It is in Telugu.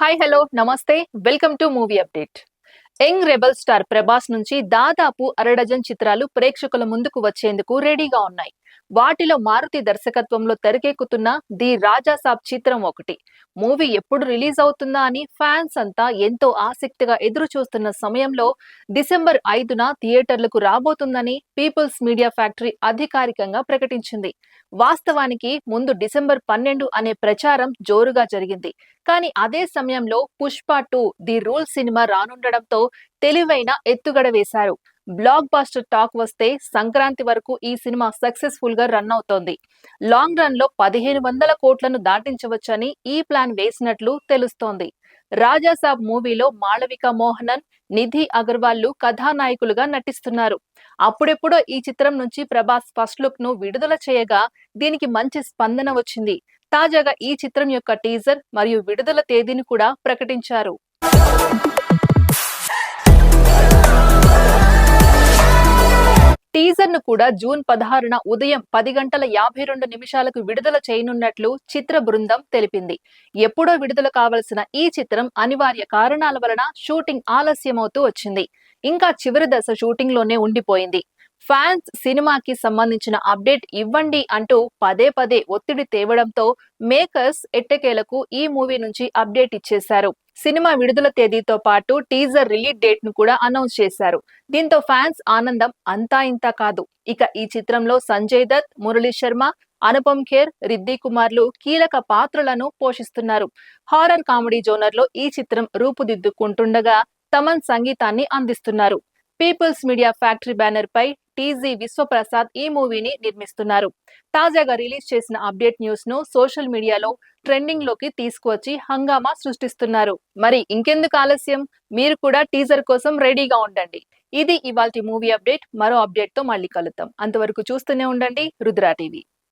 హాయ్ హలో నమస్తే. Welcome to movie update young rebel star Prabhas నుంచి దాదాపు అరడజన్ చిత్రాలు ప్రేక్షకుల ముందుకు వచ్చేందుకు రెడీగా ఉన్నాయి. వాటిలో మారుతి దర్శకత్వంలో తెరకెక్కుతున్న ది రాజాసాబ్ చిత్రం ఒకటి. మూవీ ఎప్పుడు రిలీజ్ అవుతుందా అని ఫ్యాన్స్ అంతా ఎంతో ఆసక్తిగా ఎదురు చూస్తున్న సమయంలో డిసెంబర్ ఐదున థియేటర్లకు రాబోతుందని పీపుల్స్ మీడియా ఫ్యాక్టరీ అధికారికంగా ప్రకటించింది. వాస్తవానికి ముందు డిసెంబర్ పన్నెండు అనే ప్రచారం జోరుగా జరిగింది. కానీ అదే సమయంలో Pushpa two the rule cinema రానుండడంతో తెలివైన ఎత్తుగడ వేశారు. బ్లాక్ బాస్టర్ టాక్ వస్తే సంక్రాంతి వరకు ఈ సినిమా సక్సెస్ఫుల్గా రన్ అవుతోంది. లాంగ్ రన్లో పదిహేను వందల కోట్లను దాటించవచ్చని ఈ ప్లాన్ వేసినట్లు తెలుస్తోంది. రాజాసాబ్ మూవీలో మాళవిక మోహనన్ నిధి అగర్వాల్ కథానాయకులుగా నటిస్తున్నారు. అప్పుడెప్పుడో ఈ చిత్రం నుంచి ప్రభాస్ ఫస్ట్ లుక్ను విడుదల చేయగా దీనికి మంచి స్పందన వచ్చింది. తాజాగా ఈ చిత్రం యొక్క టీజర్ మరియు విడుదల తేదీని కూడా ప్రకటించారు. టీజర్ను కూడా జూన్ పదహారున ఉదయం పది గంటల యాభై రెండు నిమిషాలకు విడుదల చేయనున్నట్లు చిత్ర బృందం తెలిపింది. ఎప్పుడో విడుదల కావలసిన ఈ చిత్రం అనివార్య కారణాల వలన షూటింగ్ ఆలస్యమవుతూ వచ్చింది. ఇంకా చివరి దశ షూటింగ్లోనే ఉండిపోయింది. ఫ్యాన్స్ సినిమాకి సంబంధించిన అప్డేట్ ఇవ్వండి అంటూ పదే పదే ఒత్తిడి తేవడంతో మేకర్స్ ఎట్టకేలకు ఈ మూవీ నుంచి అప్డేట్ ఇచ్చేశారు. సినిమా విడుదల తేదీతో పాటు టీజర్ రిలీజ్ డేట్ను కూడా అనౌన్స్ చేశారు. దీంతో ఫ్యాన్స్ ఆనందం అంతా ఇంత కాదు. ఇక ఈ చిత్రంలో సంజయ్ దత్ మురళీ శర్మ అనుపమ్ ఖేర్ రిద్ది కుమార్లు కీలక పాత్రలను పోషిస్తున్నారు. హారర్ కామెడీ జోనర్లో ఈ చిత్రం రూపుదిద్దుకుంటుండగా తమన్ సంగీతాన్ని అందిస్తున్నారు. పీపుల్స్ మీడియా ఫ్యాక్టరీ బ్యానర్ పై టీజీ విశ్వప్రసాద్ ఈ మూవీని నిర్మిస్తున్నారు. తాజాగా రిలీజ్ చేసిన అప్డేట్ న్యూస్ను సోషల్ మీడియాలో ట్రెండింగ్లోకి తీసుకువచ్చి హంగామా సృష్టిస్తున్నారు. మరి ఇంకెందుకు ఆలస్యం? మీరు కూడా టీజర్ కోసం రెడీగా ఉండండి. ఇది ఇవాల్టి మూవీ అప్డేట్. మరో అప్డేట్తో మళ్ళీ కలుద్దాం. అంతవరకు చూస్తూనే ఉండండి. రుద్రా టీవీ.